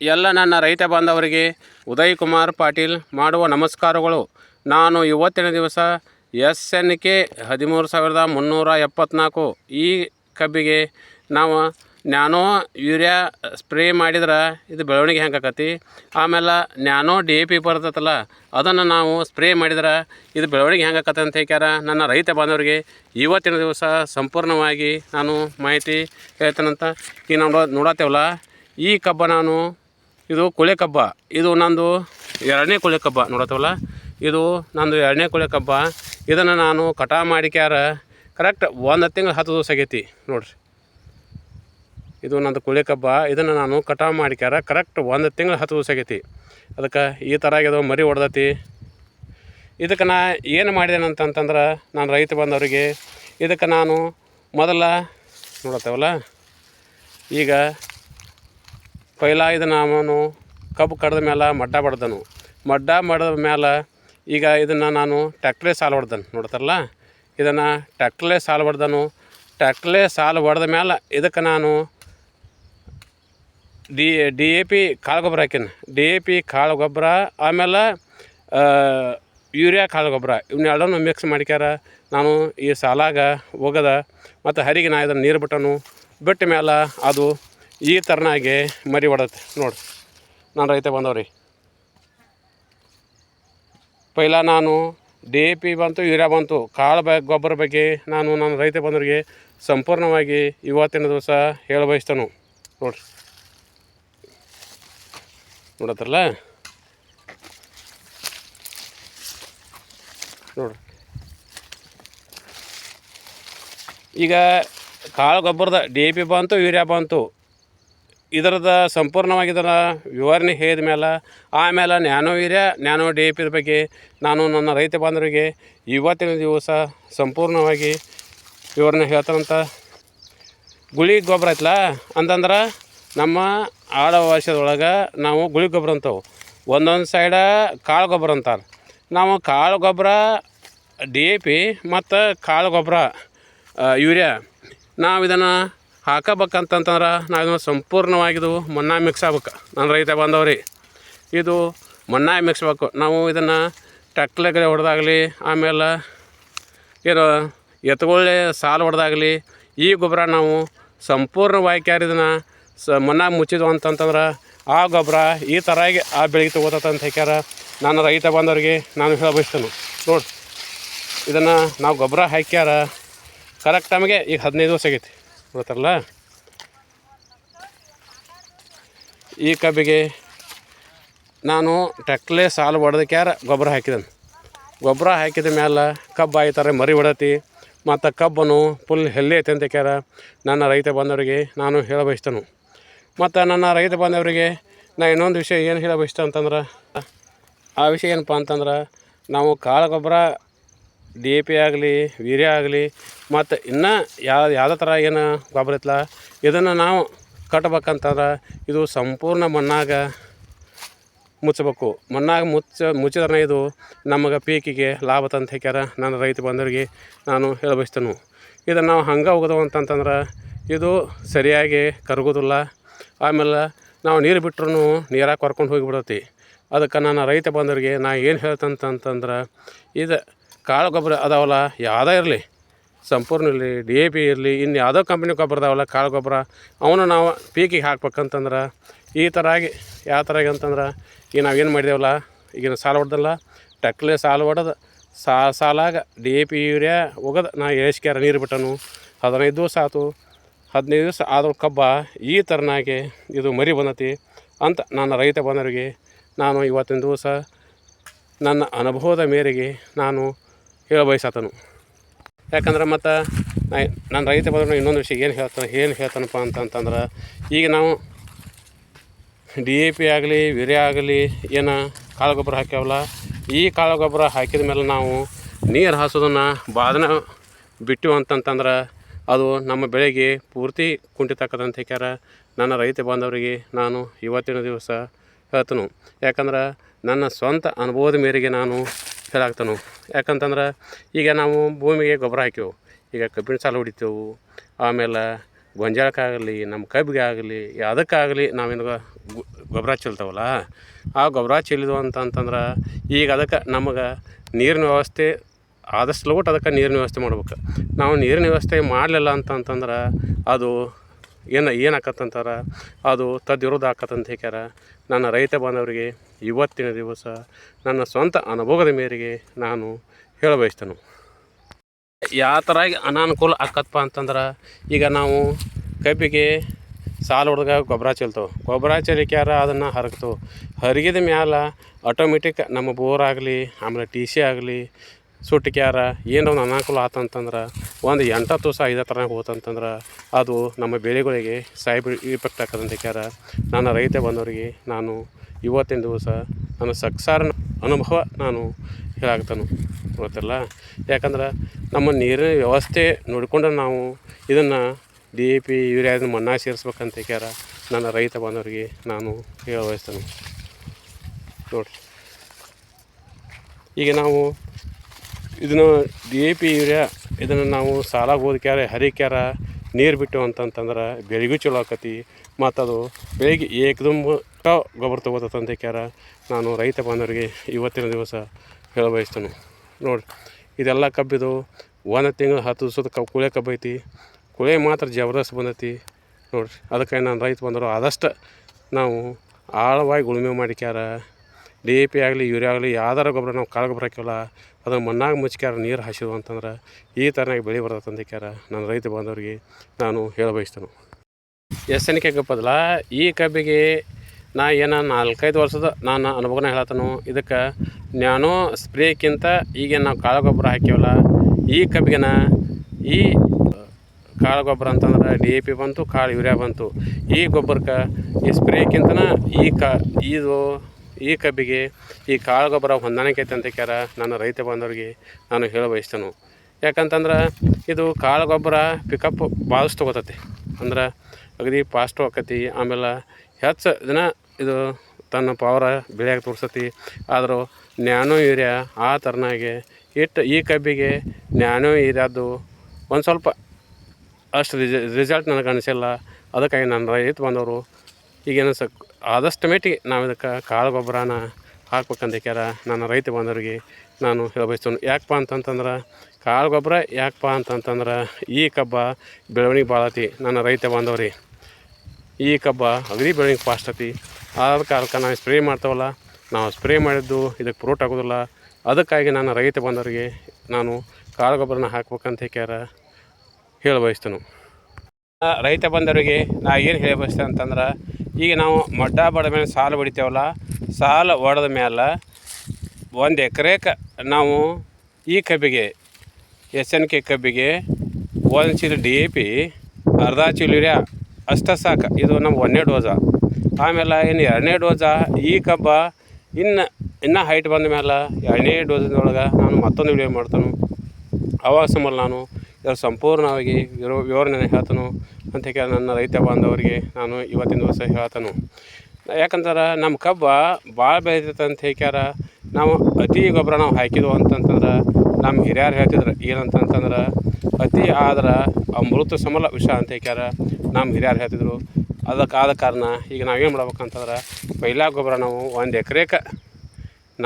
ಎಲ್ಲ ನನ್ನ ರೈತ ಬಾಂಧವರಿಗೆ ಉದಯ್ ಕುಮಾರ್ ಪಾಟೀಲ್ ಮಾಡುವ ನಮಸ್ಕಾರಗಳು. ನಾನು ಇವತ್ತಿನ ದಿವಸ ಎಸ್ ಎನ್ ಕೆ ಹದಿಮೂರು ಸಾವಿರದ ಮುನ್ನೂರ ಎಪ್ಪತ್ನಾಲ್ಕು ಈ ಕಬ್ಬಿಗೆ ನಾವು ನ್ಯಾನೋ ಯೂರಿಯಾ ಸ್ಪ್ರೇ ಮಾಡಿದ್ರೆ ಇದು ಬೆಳವಣಿಗೆ ಹೆಂಗೆ ಆಕತಿ? ಆಮೇಲೆ ನ್ಯಾನೋ ಡಿ ಎ ಪಿ ಬರ್ತೈತಲ್ಲ, ಅದನ್ನು ನಾವು ಸ್ಪ್ರೇ ಮಾಡಿದ್ರೆ ಇದು ಬೆಳವಣಿಗೆ ಹೆಂಗೆ ಆಕತಿ ಅಂತ ಹೇಳ್ಯಾರ ನನ್ನ ರೈತ ಬಾಂಧವರಿಗೆ ಇವತ್ತಿನ ದಿವಸ ಸಂಪೂರ್ಣವಾಗಿ ನಾನು ಮಾಹಿತಿ ಹೇಳ್ತೇನಂತ ಈಗ ನಾವು ನೋಡತ್ತೇವಲ್ಲ? ಈ ಕಬ್ಬ ನಾನು ಇದು ಕೊಳೆ ಕಬ್ಬ ಇದು ನಂದು ಎರಡನೇ ಕೊಳೆ ಕಬ್ಬ ನೋಡತ್ತವಲ್ಲ? ಇದು ನಂದು ಎರಡನೇ ಕೊಳೆ ಕಬ್ಬ ಇದನ್ನು ನಾನು ಕಟಾ ಮಾಡಿಕ್ಯಾರ ಕರೆಕ್ಟ್ ಒಂದು ತಿಂಗಳು ಹತ್ತು ದಿವಸ ಆಗೈತಿ. ನೋಡ್ರಿ. ಇದು ನಂದು ಕುಳೆ ಕಬ್ಬ ಇದನ್ನು ನಾನು ಕಟಾವು ಮಾಡಿಕ್ಯಾರ ಕರೆಕ್ಟ್ ಒಂದು ತಿಂಗಳು ಹತ್ತು ದಿವಸ ಆಗೈತಿ. ಅದಕ್ಕೆ ಈ ಥರ ಆಗ್ಯದ ಮರಿ ಹೊಡ್ದತಿ. ಇದಕ್ಕೆ ನಾ ಏನು ಮಾಡಿದೇನೆ ಅಂತಂತಂದ್ರೆ ನಾನು ರೈತ ಬಂದವರಿಗೆ ಇದಕ್ಕೆ ನಾನು ಮೊದಲ ನೋಡತ್ತೇವಲ್ಲ? ಈಗ ಪೈಲ ಇದನ್ನು ಅವನು ಕಬ್ಬು ಕಡ್ದ ಮೇಲೆ ಮಡ್ಡ ಬಡ್ದನು. ಮಡ್ಡ ಮಾಡಿದ ಮೇಲೆ ಈಗ ಇದನ್ನು ನಾನು ಟ್ಯಾಕ್ಟ್ರೇ ಸಾಲು ಹೊಡ್ದನು, ನೋಡ್ತಾರಲ್ಲ? ಇದನ್ನು ಟ್ಯಾಕ್ಟ್ರಲ್ಲೇ ಸಾಲ ಹೊಡ್ದನು. ಟ್ಯಾಕ್ಟ್ರಲ್ಲೇ ಸಾಲು ಹೊಡೆದ ಮೇಲೆ ಇದಕ್ಕೆ ನಾನು ಡಿ ಡಿ ಎ ಪಿ ಕಾಳು ಗೊಬ್ಬರ ಹಾಕಿನ ಡಿ ಎ ಪಿ ಕಾಳು ಗೊಬ್ಬರ, ಆಮೇಲೆ ಯೂರಿಯಾ ಕಾಳು ಗೊಬ್ಬರ ಇವನ್ನೆರಡನ್ನು ಮಿಕ್ಸ್ ಮಾಡ್ಕ್ಯಾರ. ನಾನು ಈ ಸಾಲಾಗ ಒಗದ ಮತ್ತು ಹರಿಗೆ ನಾ ಇದನ್ನು ನೀರು ಬಿಟ್ಟನು. ಬಿಟ್ಟ ಮೇಲೆ ಅದು ಈ ಥರನಾಗಿ ಮರಿ ಹೊಡತ್ತೆ ನೋಡಿ. ನಾನು ರೈತ ಬಂದವ್ರಿ. ಪೈಲ ನಾನು ಡಿ ಎ ಪಿ ಬಂತು ಯೂರಿಯಾ ಬಂತು. ಕಾಳು ಬ, ಗೊಬ್ಬರ ಬಗ್ಗೆ ನಾನು ನನ್ನ ರೈತ ಬಂದವರಿಗೆ ಸಂಪೂರ್ಣವಾಗಿ ಇವತ್ತಿನ ದಿವಸ ಹೇಳ ಬಯಸ್ತಾನು. ನೋಡ್ರಿ. ನೋಡತ್ರಲ್ಲ ನೋಡ್ರಿ. ಈಗ ಕಾಳು ಗೊಬ್ಬರದ ಡಿ ಎ ಪಿ ಬಂತು ಯೂರಿಯಾ ಬಂತು. ಇದರದ ಸಂಪೂರ್ಣವಾಗಿ ಇದರ ವಿವರಣೆ ಹೇಳಿದ ಮೇಲೆ ಆಮೇಲೆ nano urea nano D A P ಬಗ್ಗೆ ನಾನು ನನ್ನ ರೈತ ಬಾಂಧವರಿಗೆ ಇವತ್ತಿನ ದಿವಸ ಸಂಪೂರ್ಣವಾಗಿ ವಿವರಣೆ ಹೇಳ್ತಾರಂತ ಗುಳಿ ಗೊಬ್ಬರ ಐತಲ್ಲ ಅಂತಂದ್ರೆ ನಮ್ಮ ಆಳ ವರ್ಷದೊಳಗೆ ನಾವು ಗುಳಿ ಗೊಬ್ಬರ ಅಂತವು. ಒಂದೊಂದು ಸೈಡ ಕಾಳು ಗೊಬ್ಬರ ಅಂತಾರೆ. ನಾವು ಕಾಳು ಗೊಬ್ಬರ, ಡಿ ಎ ಪಿ ಮತ್ತು ಕಾಳು ಗೊಬ್ಬರ ಯೂರಿಯಾ. ನಾವು ಇದನ್ನು ಹಾಕಬೇಕಂತಂತಂದ್ರೆ ನಾವು ಸಂಪೂರ್ಣವಾಗಿದ್ದು ಸಂಪೂರ್ಣವಾಗಿದು ಮಣ್ಣಾ ಮಿಕ್ಸ್ ಆಗ್ಬೇಕು. ನನ್ನ ರೈತ ಬಾಂಧವ್ರಿ ಇದು ಮಣ್ಣಾ ಮಿಕ್ಸ್ಬೇಕು ನಾವು ಇದನ್ನು ಟ್ಯಾಕ್ಟ್ಲೆಗಡೆ ಹೊಡೆದಾಗಲಿ, ಆಮೇಲೆ ಏನು ಎತ್ತುಗಳೇ ಸಾಲು ಹೊಡೆದಾಗಲಿ, ಈ ಗೊಬ್ಬರ ನಾವು ಸಂಪೂರ್ಣವಾಗಿ ಕ್ಯಾರಿದನ್ನು ಸ ಮಣ್ಣಾಗ ಮುಚ್ಚಿದ್ವು ಅಂತಂತಂದ್ರೆ ಆ ಗೊಬ್ಬರ ಈ ಥರಾಗಿ ಆ ಬೆಳೆಗೆ ತಗೋತಂತ ಅಂತ ಹೇಳ್ಯಾರ ನಾನು ರೈತ ಬಂದವರಿಗೆ ನಾನು ಹೇಳ ಬಯಸ್ತೇನೆ ನೋಡಿ, ಇದನ್ನು ನಾವು ಗೊಬ್ಬರ ಹಾಕ್ಯಾರ ಕರೆಕ್ಟ್ ಟೈಮ್ಗೆ ಈಗ ಹದಿನೈದು ದಿವಸ ಆಗೈತಿ. ಗೊತ್ತಲ್ಲ ಈ ಕಬ್ಬಿಗೆ ನಾನು ಟಕ್ಲೆ ಸಾಲು ಹೊಡೆದಕ್ಯಾರ ಗೊಬ್ಬರ ಹಾಕಿದನು? ಗೊಬ್ಬರ ಹಾಕಿದ ಮೇಲೆ ಕಬ್ಬು ಆಯ್ತಾರೆ, ಮರಿ ಹೊಡತಿ ಮತ್ತು ಕಬ್ಬನು ಫುಲ್ ಹೆಲ್ಲಿ ಐತೆ ಅಂತ ಕ್ಯಾರ ನನ್ನ ರೈತ ಬಂದವರಿಗೆ ನಾನು ಹೇಳ ಬಯಸ್ತೇನೆ ಮತ್ತು ನನ್ನ ರೈತ ಬಂದವರಿಗೆ ನಾ ಇನ್ನೊಂದು ವಿಷಯ ಏನು ಹೇಳ ಬಯಸ್ತೆ ಅಂತಂದ್ರೆ, ಆ ವಿಷಯ ಏನಪ್ಪ ಅಂತಂದ್ರೆ, ನಾವು ಕಾಳು ಗೊಬ್ಬರ ಡಿ ಎ ಪಿ ಆಗಲಿ, ವೀರ್ಯ ಆಗಲಿ, ಮತ್ತು ಇನ್ನೂ ಯಾವ ಯಾವುದೇ ಥರ ಏನು ಗೊಬ್ಬರ ಇತ್ತಲ್ಲ ಇದನ್ನು ನಾವು ಕಟ್ಟಬೇಕಂತಂದ್ರೆ ಇದು ಸಂಪೂರ್ಣ ಮಣ್ಣಾಗ ಮುಚ್ಚಬೇಕು ಮಣ್ಣಾಗ ಮುಚ್ಚ ಮುಚ್ಚಿದ್ರೆ ಇದು ನಮಗೆ ಪೀಕಿಗೆ ಲಾಭ ತಂತ ಹಾಕ್ಯಾರ ನನ್ನ ರೈತ ಬಂದವರಿಗೆ ನಾನು ಹೇಳಬಯಸ್ತೇನೆ. ಇದನ್ನು ನಾವು ಹಂಗೆ ಹೋಗೋದು ಅಂತಂತಂದ್ರೆ ಇದು ಸರಿಯಾಗಿ ಕರಗೋದಿಲ್ಲ. ಆಮೇಲೆ ನಾವು ನೀರು ಬಿಟ್ರೂ ನೀರಾಗಿ ಕರ್ಕೊಂಡು ಹೋಗಿಬಿಡತ್ತಿ ಅದಕ್ಕೆ ನನ್ನ ರೈತ ಬಂದವರಿಗೆ ನಾ ಏನು ಹೇಳ್ತಂತಂತಂದ್ರೆ ಇದು ಕಾಳು ಗೊಬ್ಬರ ಅದಾವಲ್ಲ, ಯಾವುದೇ ಇರಲಿ. ಸಂಪೂರ್ಣ ಇರಲಿ ಡಿ ಎ ಪಿ ಇರಲಿ ಇನ್ನು ಯಾವುದೋ ಕಂಪ್ನಿ ಗೊಬ್ಬರ ಅದಾವಲ್ಲ ಕಾಳು ಗೊಬ್ಬರ ಅವನು ನಾವು ಪೀಕಿಗೆ ಹಾಕ್ಬೇಕಂತಂದ್ರೆ, ಈ ಥರ ಆಗಿ ಯಾವ ಥರ ಆಗಿ ಅಂತಂದ್ರೆ, ಈಗ ನಾವೇನು ಮಾಡಿದೇವಲ್ಲ, ಈಗಿನ ಸಾಲ ಹೊಡೆದಲ್ಲ, ಟಕ್ಲೆ ಸಾಲು ಹೊಡೆದು, ಸಾ, ಸಾಲಾಗ ಡಿ ಎ ಪಿ ಯೂರಿಯಾ ಹೋಗೋದು ನಾ ಏಸ್ಕ್ಯಾರ ನೀರು ಬಿಟ್ಟನು, ಹದಿನೈದು ದಿವಸ ಆಯ್ತು ಹದಿನೈದು ದಿವಸ ಆದ ಕಬ್ಬ, ಈ ಥರನಾಗಿ ಇದು ಮರಿ ಬಂದತಿ ಅಂತ ನನ್ನ ರೈತ ಬಂದವರಿಗೆ, ನಾನು ಇವತ್ತಿನ ದಿವಸ ನನ್ನ ಅನುಭವದ ಮೇರೆಗೆ ನಾನು ಹೇಳ ಬಯಸತನು ಯಾಕಂದ್ರೆ ಮತ್ತು ನಾ ನನ್ನ ರೈತ ಬಂದ್ರೆ ಇನ್ನೊಂದು ವಿಷಯ ಏನು ಹೇಳ್ತಾನೆ, ಏನು ಹೇಳ್ತಾನಪ್ಪ ಅಂತಂತಂದ್ರೆ, ಈಗ ನಾವು ಡಿ ಎ ಪಿ ಆಗಲಿ ವೀರ್ಯ ಆಗಲಿ, ಏನು ಕಾಳು ಗೊಬ್ಬರ ಹಾಕ್ಯಾವಲ್ಲ, ಈ ಕಾಳು ಗೊಬ್ಬರ ಹಾಕಿದ ಮೇಲೆ ನಾವು ನೀರು ಹಾಸೋದನ್ನು ಬಾದನ ಬಿಟ್ಟು ಅಂತಂತಂದ್ರೆ ಅದು ನಮ್ಮ ಬೆಳೆಗೆ ಪೂರ್ತಿ ಕುಂಠಿತಕ್ಕದಂತ ಹೇಳ್ಯಾರ ನನ್ನ ರೈತ ಬಾಂಧವರಿಗೆ ನಾನು ಇವತ್ತಿನ ದಿವಸ ಹೇಳ್ತನು. ಯಾಕಂದ್ರೆ ನನ್ನ ಸ್ವಂತ ಅನುಭವದ ಮೇರೆಗೆ ನಾನು ಹೇಳಾಕ್ತನು ಯಾಕಂತಂದ್ರೆ ಈಗ ನಾವು ಭೂಮಿಗೆ ಗೊಬ್ಬರ ಹಾಕಿವು ಈಗ ಕಬ್ಬಿನ ಸಾಲು ಹೊಡಿತೇವೆ. ಆಮೇಲೆ ಗೊಂಜಾಳಕ್ಕಾಗಲಿ, ನಮ್ಮ ಕಬ್ಬಿಗೆ ಆಗಲಿ ಯಾವುದಕ್ಕಾಗಲಿ ನಾವೇನು ಗೊಬ್ಬರ ಚೆಲ್ತಾವಲ್ಲ, ಆ ಗೊಬ್ಬರ ಚೆಲ್ಲಿದ್ವು ಅಂತಂತಂದ್ರೆ ಈಗ ಅದಕ್ಕೆ ನಮಗೆ ನೀರಿನ ವ್ಯವಸ್ಥೆ ಆದಷ್ಟು ಲೋಟ್ ಅದಕ್ಕೆ ನೀರಿನ ವ್ಯವಸ್ಥೆ ಮಾಡ್ಬೇಕು. ನಾವು ನೀರಿನ ವ್ಯವಸ್ಥೆ ಮಾಡಲಿಲ್ಲ ಅಂತಂತಂದ್ರೆ ಅದು ಏನು ಏನು ಆಕತ್ತಂತಾರೆ ಅದು ತದ್ವಿರುದ್ಧ ಆಕತ್ತಂತ ಹೇಳ್ಯಾರ ನನ್ನ ರೈತ ಬಾಂಧವರಿಗೆ ಇವತ್ತಿನ ದಿವಸ ನನ್ನ ಸ್ವಂತ ಅನುಭವದ ಮೇರೆಗೆ ನಾನು ಹೇಳಬಯಸ್ತೇನೆ ಯಾವ ಥರ ಅನಾನುಕೂಲ ಆಕತ್ತಪ್ಪ ಅಂತಂದ್ರೆ ಈಗ ನಾವು ಕಬ್ಬಿಗೆ ಸಾಲ ಹೊಡೆದಾಗ ಗೊಬ್ಬರ ಚೆಲ್ತವೆ. ಗೊಬ್ಬರ ಚೆಲ್ಲಿಕ್ಯಾರ ಅದನ್ನು ಹರಗ್ತವೆ ಹರಿಗಿದ ಮ್ಯಾಲ ಆಟೋಮೆಟಿಕ್ ನಮ್ಮ ಬೋರ್ ಆಗಲಿ, ಆಮೇಲೆ ಟಿ ಸಿ ಆಗಲಿ ಸುಟ್ಟಿಕ್ಯಾರ ಏನೋ ಒಂದು ಅನಾನುಕೂಲ ಆತಂತಂದ್ರೆ, ಒಂದು ಎಂಟು ದಿವಸ ಐದು ಥರ ಹೋತಂತಂದ್ರೆ, ಅದು ನಮ್ಮ ಬೆಳೆಗಳಿಗೆ ಸಾಯಿ ಇಫೆಕ್ಟ್ ಆಕದಂತ ಕ್ಯಾರ ನನ್ನ ರೈತ ಬಂದವರಿಗೆ ನಾನು ಇವತ್ತಿನ ದಿವಸ ನನ್ನ ಸಕ್ಸಾರ ಅನುಭವ ನಾನು ಹೇಳಾಗ್ತಾನು ಗೊತ್ತಲ್ಲ ಯಾಕಂದ್ರೆ ನಮ್ಮ ನೀರಿನ ವ್ಯವಸ್ಥೆ ನೋಡಿಕೊಂಡು ನಾವು ಇದನ್ನು ಡಿ ಎ ಪಿ ಯೂರಿಯಾದ ಮಣ್ಣ ಸೇರಿಸ್ಬೇಕಂತ ಕ್ಯಾರ ನನ್ನ ರೈತ ಬಂದವರಿಗೆ ನಾನು ಹೇಳ ಬಯಸ್ತೇನೆ ನೋಡಿರಿ. ಈಗ ನಾವು ಇದನ್ನು ಡಿ ಎ ಪಿ ಯೂರಿಯಾ ಇದನ್ನು ನಾವು ಸಾಲಾಗಿ ಓದ್ಕ್ಯಾರ ಹರಿಕ್ಯಾರ ನೀರು ಬಿಟ್ಟು ಅಂತಂತಂದ್ರೆ ಬೆಳೆಗೂ ಚಲೋ ಆಕತಿ. ಮತ್ತು ಅದು ಬೆಳಿಗ್ಗೆ ಏಕದಮ್ ಗೊಬ್ಬರ ತೊಗೋತಂತ ಕ್ಯಾರ, ನಾನು ರೈತ ಬಾಂಧವರಿಗೆ ಇವತ್ತಿನ ದಿವಸ ಹೇಳ ಬಯಸ್ತೇನೆ. ನೋಡಿ ಇದೆಲ್ಲ ಕಬ್ಬಿದು ಒಂದು ತಿಂಗಳು ಹತ್ತು ದಿವಸದ ಕಬ್ಬು ಕುಳೆ ಕಬ್ಬೈತಿ ಕುಳೆ ಮಾತ್ರ ಜಬರ್ದಸ್ತ್ ಬಂದೈತಿ. ನೋಡಿರಿ ಅದಕ್ಕೆ ನಾನು ರೈತ ಬಂದರು ಆದಷ್ಟು ನಾವು ಆಳವಾಗಿ ಉಳುಮೆ ಮಾಡಿಕ್ಯಾರ ಡಿ ಎ ಪಿ ಆಗಲಿ, ಯೂರಿಯಾ ಆಗಲಿ, ಯಾವ್ದಾರ ಗೊಬ್ಬರ ನಾವು ಕಾಳು ಗೊಬ್ಬರ ಹಾಕಿವಲ್ಲ ಅದನ್ನು ಮಣ್ಣಾಗ ಮುಚ್ಕ್ಯಾರ ನೀರು ಹಾಸಿದ್ವು ಅಂತಂದ್ರೆ ಈ ಥರನಾಗಿ ಬೆಳೆ ಬರ್ತಕ್ಕಂಥಕ್ಕಾರ ನನ್ನ ರೈತ ಬಾಂಧವರಿಗೆ ನಾನು ಹೇಳ ಎನ್ ಎಸ್ಸನಿಕೆ ಕಬ್ಬದಲ್ಲ ಈ ಕಬ್ಬಿಗೆ ನಾ ಏನು ನಾಲ್ಕೈದು ವರ್ಷದ ನಾನು ಅನುಭವನ ಹೇಳತ್ತನು. ಇದಕ್ಕೆ ನಾನು ಸ್ಪ್ರೇಕ್ಕಿಂತ ಈಗೇನು ನಾವು ಕಾಳು ಗೊಬ್ಬರ ಹಾಕಿವಲ್ಲ ಈ ಕಬ್ಬಿಗೆನ ಈ ಕಾಳು ಗೊಬ್ಬರ ಅಂತಂದ್ರೆ ಡಿ ಎ ಪಿ ಬಂತು, ಕಾಳು ಯೂರಿಯಾ ಬಂತು. ಈ ಗೊಬ್ಬರಕ್ಕೆ ಈ ಸ್ಪ್ರೇಕ್ಕಿಂತನ ಈ ಕಾ ಇದು ಈ ಕಬ್ಬಿಗೆ ಈ ಕಾಳು ಗೊಬ್ಬರ ಹೊಂದಾಣಿಕೆ ಐತೆ ಅಂತ ನನ್ನ ರೈತ ಬಾಂಧವರಿಗೆ ನಾನು ಹೇಳ ಬಯಸ್ತೇನೆ. ಯಾಕಂತಂದ್ರೆ ಇದು ಕಾಳು ಗೊಬ್ಬರ ಪಿಕಪ್ ಭಾಳಷ್ಟು ತೊಗೋತತಿ. ಅಂದ್ರೆ ಅಗದಿ ಫಾಸ್ಟು ಆಕತಿ, ಆಮೇಲೆ ಹೆಚ್ಚು ದಿನ ಇದು ತನ್ನ ಪವರ ಬೆಳೆಯಾಗಿ ತೋರಿಸತಿ. ಆದರೂ ನ್ಯಾನೋ ಯೂರಿಯಾ ಆ ಥರನಾಗೆ ಇಟ್ಟು ಈ ಕಬ್ಬಿಗೆ ನ್ಯಾನೋ ಯೂರಿಯಾದು ಒಂದು ಸ್ವಲ್ಪ ಅಷ್ಟು ರಿಸಲ್ಟ್ ನನಗೆ ಅನಿಸಿಲ್ಲ. ಅದಕ್ಕಾಗಿ ನನ್ನ ರೈತ ಬಂದವರು ಈಗೇನು ಸ ಆದಷ್ಟು ಮಟ್ಟಿಗೆ ನಾವು ಇದಕ್ಕೆ ಕಾಳು ಗೊಬ್ಬರನ ಹಾಕ್ಬೇಕಂತ ಕ್ಯಾರ ನನ್ನ ರೈತ ಬಂದವರಿಗೆ ನಾನು ಹೇಳಬಯಸ್ತೇನೆ. ಯಾಕಪ್ಪ ಅಂತಂತಂದ್ರೆ ಕಾಳು ಗೊಬ್ಬರ ಯಾಕಪ್ಪ ಅಂತಂತಂದ್ರೆ ಈ ಕಬ್ಬ ಬೆಳವಣಿಗೆ ಭಾಳ ಐತಿ ನನ್ನ ರೈತ ಬಾಂಧವ್ರಿ ಈ ಕಬ್ಬ ಅಗ್ರಿ ಬೆಳವಣಿಗೆ ಫಾಸ್ಟ್ ಐತಿ ಆದ ಕಾಲಕ್ಕೆ ನಾವು ಸ್ಪ್ರೇ ಮಾಡ್ತೇವಲ್ಲ, ನಾವು ಸ್ಪ್ರೇ ಮಾಡಿದ್ದು ಇದಕ್ಕೆ ಪ್ರೂಟ್ ಆಗೋದಿಲ್ಲ. ಅದಕ್ಕಾಗಿ ನನ್ನ ರೈತ ಬಂದವರಿಗೆ ನಾನು ಕಾಳು ಗೊಬ್ಬರನ ಹಾಕ್ಬೇಕಂತ ಹೇಳ ಬಯಸ್ತೇನೆ ರೈತ ಬಂದವರಿಗೆ ನಾ ಏನು ಹೇಳಬಯಸ್ತೇನೆ ಅಂತಂದ್ರೆ ಈಗ ನಾವು ಮಡ್ಡ ಬಡ ಮೇಲೆ ಸಾಲು ಹೊಡಿತೇವಲ್ಲ ಸಾಲು ಹೊಡೆದ ಮೇಲೆ ಒಂದು ಎಕರೆಗೆ ನಾವು ಈ ಕಬ್ಬಿಗೆ, ಎಸ್ ಎನ್ ಕೆ ಕಬ್ಬಿಗೆ ಒಂದು ಚೀಲ ಡಿ ಎ ಪಿ, ಅರ್ಧ ಚೀಲ ಯೂರಿಯಾ, ಅಷ್ಟ ಸಾಕು. ಇದು ನಮ್ಮ ಒಂದನೇ ಡೋಸ ಆಮೇಲೆ ಇನ್ನು ಎರಡನೇ ಡೋಸ ಈ ಕಬ್ಬ ಇನ್ನು, ಇನ್ನೂ ಹೈಟ್ ಬಂದ ಮೇಲೆ ಎರಡನೇ ಡೋಸಿನೊಳಗೆ ನಾನು ಮತ್ತೊಂದು ವಿಡಿಯೋ ಮಾಡ್ತಾನೆ. ಅವಾಗ ಸಂಬಳ ನಾನು ಇದರ ಸಂಪೂರ್ಣವಾಗಿ ವಿರೋ ವಿವರಣೆ ಹೇಳ್ತಾನು. ಅಂತ ಹೇಳಿ ನನ್ನ ರೈತ ಬಾಂಧವರಿಗೆ ನಾನು ಇವತ್ತಿನ ದಿವಸ ಹೇಳ್ತಾನು. ಯಾಕಂದ್ರೆ ನಮ್ಮ ಕಬ್ಬ ಭಾಳ ಬೆಳಿತೈತೆ ಅಂತ ಹೇಳ್ಯಾರ ನಾವು ಅತಿ ಗೊಬ್ಬರ ನಾವು ಹಾಕಿದ್ವು ಅಂತಂತಂದ್ರೆ ನಮ್ಮ ಹಿರಿಯರು ಹೇಳ್ತಿದ್ರು, ಏನಂತಂತಂದ್ರೆ ಅತಿ ಆದ್ರೆ ಅಮೃತ ಸಮಲ ವಿಷ ಅಂತ ಹೇಳ್ಯಾರ ನಮ್ಮ ಹಿರಿಯರು ಹೇಳ್ತಿದ್ರು. ಅದಕ್ಕೆ ಕಾರಣ ಈಗ ನಾವೇನು ಮಾಡ್ಬೇಕಂತಂದ್ರೆ ಪೈಲಾ ಗೊಬ್ಬರ ನಾವು ಒಂದು ಎಕರೆಗೆ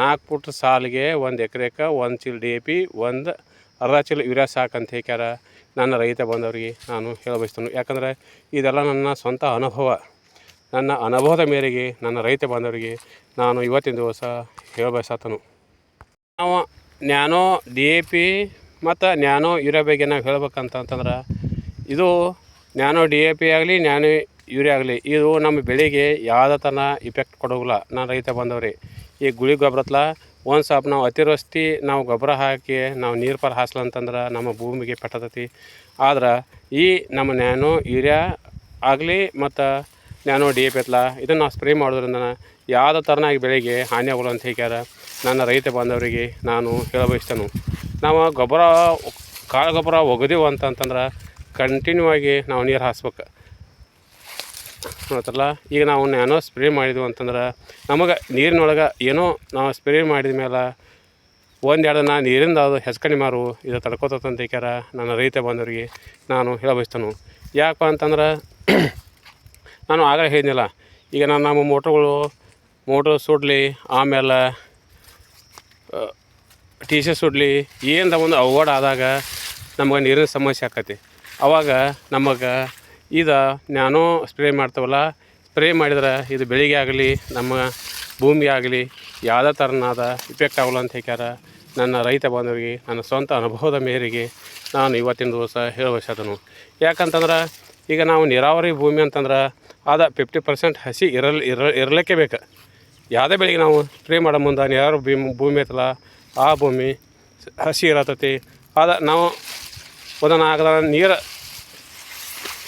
ನಾಲ್ಕು ಫುಟ್ ಸಾಲಿಗೆ ಒಂದು ಎಕರೆಗೆ ಒಂದು ಚೀಲ ಡಿ ಎ ಪಿ, ಒಂದು ಅರ್ಧ ಚೀಲ ಯೂರಿಯಾ ಸಾಕಂತ ಹೇಳ್ಕ್ಯಾರ. ನನ್ನ ರೈತ ಬಂದವರಿಗೆ ನಾನು ಹೇಳಬಯಸ್ತೇನೆ. ಯಾಕಂದರೆ ಇದೆಲ್ಲ ನನ್ನ ಸ್ವಂತ ಅನುಭವ. ನನ್ನ ಅನುಭವದ ಮೇರೆಗೆ ನನ್ನ ರೈತ ಬಾಂಧವರಿಗೆ ನಾನು ಇವತ್ತಿನ ದಿವಸ ಹೇಳ ಬಯಸತ್ತನು ನಾವು ನ್ಯಾನೋ ಡಿ ಎ ಪಿ ಮತ್ತು ನ್ಯಾನೋ ಯೂರಿಯಾ ಬಗ್ಗೆ ನಾವು ಹೇಳ್ಬೇಕಂತಂತಂದ್ರೆ ಇದು ನ್ಯಾನೋ ಡಿ ಎ ಪಿ ಆಗಲಿ, ನ್ಯಾನೋ ಯೂರಿಯಾ ಆಗಲಿ, ಇದು ನಮ್ಮ ಬೆಳೆಗೆ ಯಾವುದೇ ಥರ ಇಫೆಕ್ಟ್ ಕೊಡೋಲ್ಲ ನಾನು ರೈತ ಬಾಂಧವ್ರಿ, ಈ ಗುಳಿ ಗೊಬ್ಬರತ್ಲ ಒಂದು ಸ್ವಲ್ಪ ನಾವು ಅತಿವೃಷ್ಟಿ, ನಾವು ಗೊಬ್ಬರ ಹಾಕಿ, ನಾವು ನೀರು ಪಾರು ಹಾಸ್ಲಂತಂದ್ರೆ ನಮ್ಮ ಭೂಮಿಗೆ ಪಟ್ಟತತಿ ಆದ್ರೆ ಈ ನಮ್ಮ ನ್ಯಾನೋ ಯೂರಿಯಾ ಆಗಲಿ ಮತ್ತು ನ್ಯಾನೋ ಡಿ ಎ ಪಿ ಇದನ್ನು ನಾವು ಸ್ಪ್ರೇ ಮಾಡೋದ್ರಿಂದ ಯಾವುದೇ ಥರನಾಗಿ ಬೆಳೆಗೆ ಹಾನಿ ಆಗೋಲ್ಲ ಅಂತ ಹೇಳ್ಯಾರ ನನ್ನ ರೈತ ಬಾಂಧವರಿಗೆ ನಾನು ಹೇಳ ಬಯಸ್ತೇನೆ. ನಾವು ಗೊಬ್ಬರ, ಕಾಳು ಗೊಬ್ಬರ ಒಗದೀವು ಅಂತಂತಂದ್ರೆ ಕಂಟಿನ್ಯೂ ಆಗಿ ನಾವು ನೀರು ಹಾಸ್ಬೇಕು. ನೋಡ್ತಲ್ಲ ಈಗ ನಾವು ನ್ಯಾನೋ ಸ್ಪ್ರೇ ಮಾಡಿದ್ವು ಅಂತಂದ್ರೆ ನಮಗೆ ನೀರಿನೊಳಗೆ ಏನೋ ನಾವು ಸ್ಪ್ರೇ ಮಾಡಿದ ಮೇಲೆ ಒಂದು ಎರಡು ನಾ ನೀರಿಂದ ಅದು ಹೆಚ್ಕಣಿ ಮಾರು, ಇದು ತಡ್ಕೊತಂತ ಹೇಳ್ಯಾರ ನನ್ನ ರೈತ ಬಂದವರಿಗೆ ನಾನು ಹೇಳಬಯಸ್ತಾನು ಯಾಕಪ್ಪ ಅಂತಂದ್ರೆ ನಾನು ಆಗಲೇ ಹೇಳಿದ್ನಲ್ಲ, ಈಗ ನಾನು ನಮ್ಮ ಮೋಟ್ರುಗಳು, ಮೋಟ್ರ್ ಸುಡಲಿ ಆಮೇಲೆ ಟಿ ಸಿ ಸುಡಲಿ ಏನದ ಒಂದು ಅವಾರ್ಡ್ ಆದಾಗ ನಮಗೆ ನೀರಿನ ಸಮಸ್ಯೆ ಆಕತಿ. ಅವಾಗ ನಮಗೆ ಇದು ನಾನು ಸ್ಪ್ರೇ ಮಾಡ್ತೇವಲ್ಲ, ಸ್ಪ್ರೇ ಮಾಡಿದ್ರೆ ಇದು ಬೆಳಿಗ್ಗೆ ಆಗಲಿ, ನಮ್ಮ ಭೂಮಿ ಆಗಲಿ ಯಾವುದೇ ಥರನಾದ ಇಫೆಕ್ಟ್ ಆಗಲ್ಲ ಅಂತ ಹೇಳ್ಯಾರ ನನ್ನ ರೈತ ಬಾಂಧವರಿಗೆ, ನನ್ನ ಸ್ವಂತ ಅನುಭವದ ಮೇರೆಗೆ ನಾನು ಇವತ್ತಿನ ದಿವಸ ಹೇಳಬಯಸದನು ಯಾಕಂತಂದ್ರೆ ಈಗ ನಾವು ನೀರಾವರಿ ಭೂಮಿ ಅಂತಂದ್ರೆ ಆದ ಫಿಫ್ಟಿ ಪರ್ಸೆಂಟ್ ಹಸಿ ಇರಲ್ ಇರ ಇರಲಿಕ್ಕೆ ಬೇಕು. ಯಾವುದೇ ಬೆಳೆಗೆ ನಾವು ಸ್ಪ್ರೇ ಮಾಡೋ ಮುಂದೆ ನೀರಾವರಿ ಭೂಮಿ ಭೂಮಿ ಐತಲ್ಲ, ಆ ಭೂಮಿ ಹಸಿ ಇರತೈತಿ. ಆದ ನಾವು ಅದನ್ನು ಆಗದ ನೀರು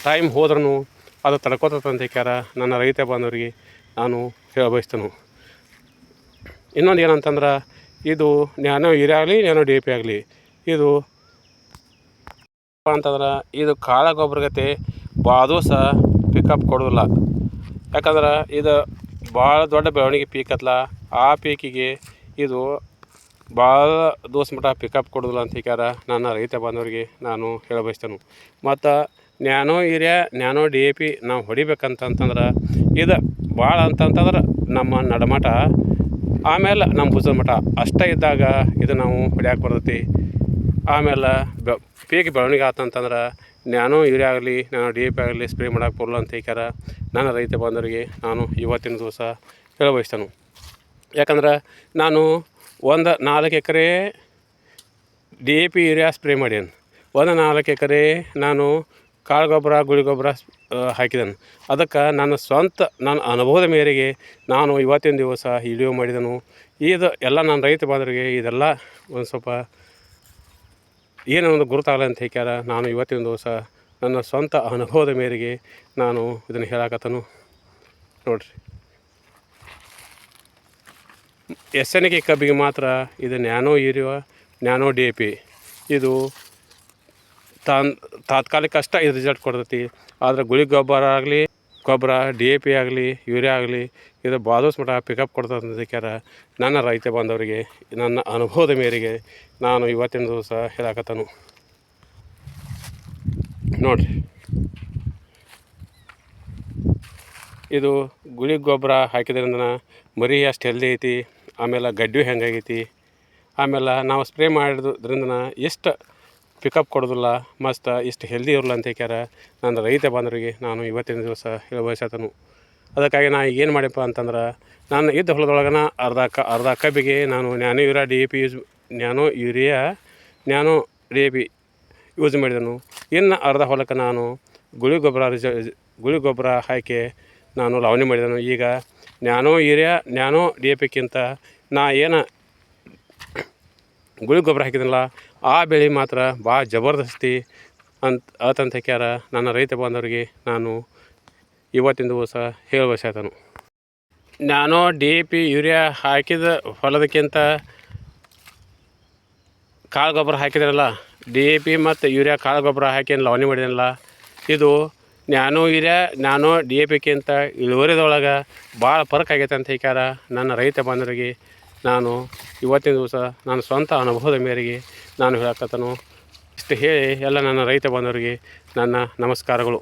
ಟೈಮ್ ಹೋದ್ರೂ ಅದು ತಡ್ಕೋತೈತೆ ಅಂತ ಹೇಳ್ಯಾರ ನನ್ನ ರೈತ ಬಾಂಧವರಿಗೆ ನಾನು ಹೇಳ ಬಯಸ್ತೇನೆ ಇನ್ನೊಂದು ಏನಂತಂದ್ರೆ, ಇದು ನ್ಯಾನೋ ಆಗಲಿ, ನ್ಯಾನೋ ಡಿ ಪಿ ಆಗಲಿ, ಇದು ಅಂತಂದ್ರೆ, ಇದು ಕಾಳ ಗೊಬ್ಬರಗತೆ ಭಾಳ ಸಹ ಪಿಕಪ್ ಕೊಡೋದಿಲ್ಲ. ಯಾಕಂದ್ರೆ, ಇದು ಭಾಳ ದೊಡ್ಡ ಬೆಳವಣಿಗೆ ಪೀಕ್ ಆ ಪೀಕಿಗೆ ಇದು ಭಾಳ ದೋಸ್ ಮಠ ಪಿಕಪ್ ಕೊಡೋದಿಲ್ಲ ಅಂತ ಹೇಳ್ಯಾರ ನನ್ನ ರೈತ ಬಾಂಧವರಿಗೆ ನಾನು ಹೇಳ ಬಯಸ್ತೇನೆ ಮತ್ತು nano urea nano D A P ನಾವು ಹೊಡಿಬೇಕಂತಂತಂದ್ರೆ ಇದು ಭಾಳ ಅಂತಂತಂದ್ರೆ ನಮ್ಮ ನಡಮಠ, ಆಮೇಲೆ ನಮ್ಮ ಭುಜದ ಮಠ. ಅಷ್ಟೇ ಇದ್ದಾಗ ಇದು ನಾವು ಹೊಡ್ಯಾಕೆ ಬರ್ತೈತಿ. ಆಮೇಲೆ ಬೆ ಪೀಕ್ ಬೆಳವಣಿಗೆ ಆತಂತಂದ್ರೆ ನ್ಯಾನೋ ಯೂರಿಯಾ ಆಗಲಿ ನಾನು ಡಿ ಎ ಪಿ ಆಗಲಿ ಸ್ಪ್ರೇ ಮಾಡೋಕೆ ಬರಲ್ಲ ಅಂತ ಹೇಳ್ಯಾರ ನನ್ನ ರೈತ ಬಾಂಧವರಿಗೆ ನಾನು ಇವತ್ತಿನ ದಿವಸ ಹೇಳ ಬಯಸ್ತೇನೆ ಯಾಕಂದ್ರೆ ನಾನು ಒಂದು ನಾಲ್ಕು acre D A P urea spray ಮಾಡ್ಯಾನ. ಒಂದು ನಾಲ್ಕು ಎಕರೆ ನಾನು ಕಾಳು ಗೊಬ್ಬರ ಗುಳಿ ಗೊಬ್ಬರ ಹಾಕಿದನು. ಅದಕ್ಕೆ ನನ್ನ ಸ್ವಂತ, ನನ್ನ ಅನುಭವದ ಮೇರೆಗೆ ನಾನು ಇವತ್ತಿನ ದಿವಸ ವಿಡಿಯೋ ಮಾಡಿದನು. ಇದು ಎಲ್ಲ ನನ್ನ ರೈತ ಬಾಂಧವರಿಗೆ ಇದೆಲ್ಲ ಒಂದು ಸ್ವಲ್ಪ ಏನೊಂದು ಗುರುತಾಗಲ್ಲ ಅಂತ ಹೇಳ್ಯಾರ ನಾನು ಇವತ್ತಿನ ದಿವಸ ನನ್ನ ಸ್ವಂತ ಅನುಭವದ ಮೇರೆಗೆ ನಾನು ಇದನ್ನು ಹೇಳಾಕತ್ತನು. ನೋಡಿರಿ. ಎಸ್ ಎನ್ ಕೆ ಕಬ್ಬಿಗೆ ಮಾತ್ರ ಇದು nano urea nano D P. ಇದು ತಾನ್ ತಾತ್ಕಾಲಿಕ ಅಷ್ಟ ಇದು ರಿಸಲ್ಟ್ ಕೊಡ್ತೈತಿ. ಆದರೆ ಗುಳಿ ಗೊಬ್ಬರ ಆಗಲಿ, ಗೊಬ್ಬರ, ಡಿ ಎ ಪಿ ಆಗಲಿ, ಯೂರಿಯಾ ಆಗಲಿ, ಇದು ಬಾದೋಸ್ ಮಠ ಪಿಕಪ್ ಕೊಡ್ತದೆ ಅದಕ್ಕಾರ ನನ್ನ ರೈತ ಬಾಂಧವರಿಗೆ, ನನ್ನ ಅನುಭವದ ಮೇರೆಗೆ ನಾನು ಇವತ್ತಿನ ದಿವಸ ಹೇಳಾಕತ್ತನು. ನೋಡಿರಿ. ಇದು ಗುಳಿ ಗೊಬ್ಬರ ಹಾಕಿದ್ರಿಂದ ಮರಿ ಅಷ್ಟು ಹೆಲ್ದಿ ಐತಿ. ಆಮೇಲೆ ಗಡ್ಡಿ ಹೆಂಗಾಗೈತಿ? ಆಮೇಲೆ ನಾವು ಸ್ಪ್ರೇ ಮಾಡಿದ್ರಿಂದ ಎಷ್ಟು ಪಿಕಪ್ ಕೊಡೋದಿಲ್ಲ, ಮಸ್ತ್ ಇಷ್ಟು ಹೆಲ್ದಿ ಇರಲ್ಲ ಅಂತ ಹೇಳ್ಯಾರ ನನ್ನ ರೈತ ಬಾಂಧವರಿಗೆ ನಾನು ಇವತ್ತಿನ ದಿವಸ ಹೇಳ ಬಯಸತನು ಅದಕ್ಕಾಗಿ ನಾ ಏನು ಮಾಡ್ಯಪ್ಪ ಅಂತಂದ್ರೆ, ನಾನು ಇದ್ದ ಹೊಲದೊಳಗನ ಅರ್ಧ ಕ ಅರ್ಧ ಕಬ್ಬಿಗೆ ನಾನು nano urea, D A P use nano urea, nano D A P use ಮಾಡಿದನು. ಇನ್ನು ಅರ್ಧ ಹೊಲಕ್ಕೆ ನಾನು ಗುಳಿ ಗೊಬ್ಬರ ರಿಜ ಗುಳಿ ಗೊಬ್ಬರ ಹಾಕಿ ನಾನು ಲಾವಣಿ ಮಾಡಿದನು. ಈಗ nano urea nano D A ಪಿಕ್ಕಿಂತ ನಾ ಏನು ಗುಳಿ ಗೊಬ್ಬರ ಹಾಕಿದ್ನಲ್ಲ, ಆ ಬೆಳೆ ಮಾತ್ರ ಭಾಳ ಜಬರ್ದಸ್ತಿ ಅಂತ ಆತಂತ ಕ್ಯಾರ ನನ್ನ ರೈತ ಬಾಂಧವರಿಗೆ ನಾನು ಇವತ್ತಿನ ದಿವಸ ಹೇಳ ಬಯಸಾತನು ನಾನು ಡಿ ಎ ಪಿ ಯೂರಿಯಾ ಹಾಕಿದ ಹೊಲದಕ್ಕಿಂತ ಕಾಳು ಗೊಬ್ಬರ ಹಾಕಿದ್ರಲ್ಲ, ಡಿ ಎ ಪಿ ಮತ್ತು ಯೂರಿಯಾ ಕಾಳು ಗೊಬ್ಬರ ಹಾಕಿ ಲವಣಿ ಮಾಡಿದನಲ್ಲ, ಇದು ನ್ಯಾನೋ ಇರ ನಾನು ಡಿ ಎ ಪಿ ಕಿಂತ ಇಳುವರಿದೊಳಗೆ ಭಾಳ ಫರ್ಕ್ ಆಗೈತೆ ಅಂತ ಹೇಳ್ಯಾರ ನನ್ನ ರೈತ ಬಾಂಧವರಿಗೆ. ನಾನು ಇವತ್ತಿನ ದಿವಸ ನನ್ನ ಸ್ವಂತ ಅನುಭವದ ಮೇರೆಗೆ ನಾನು ಹೇಳಕತ್ತನು. ಇಷ್ಟು ಹೇಳಿ ಎಲ್ಲ ನನ್ನ ರೈತ ಬಾಂಧವರಿಗೆ ನನ್ನ ನಮಸ್ಕಾರಗಳು.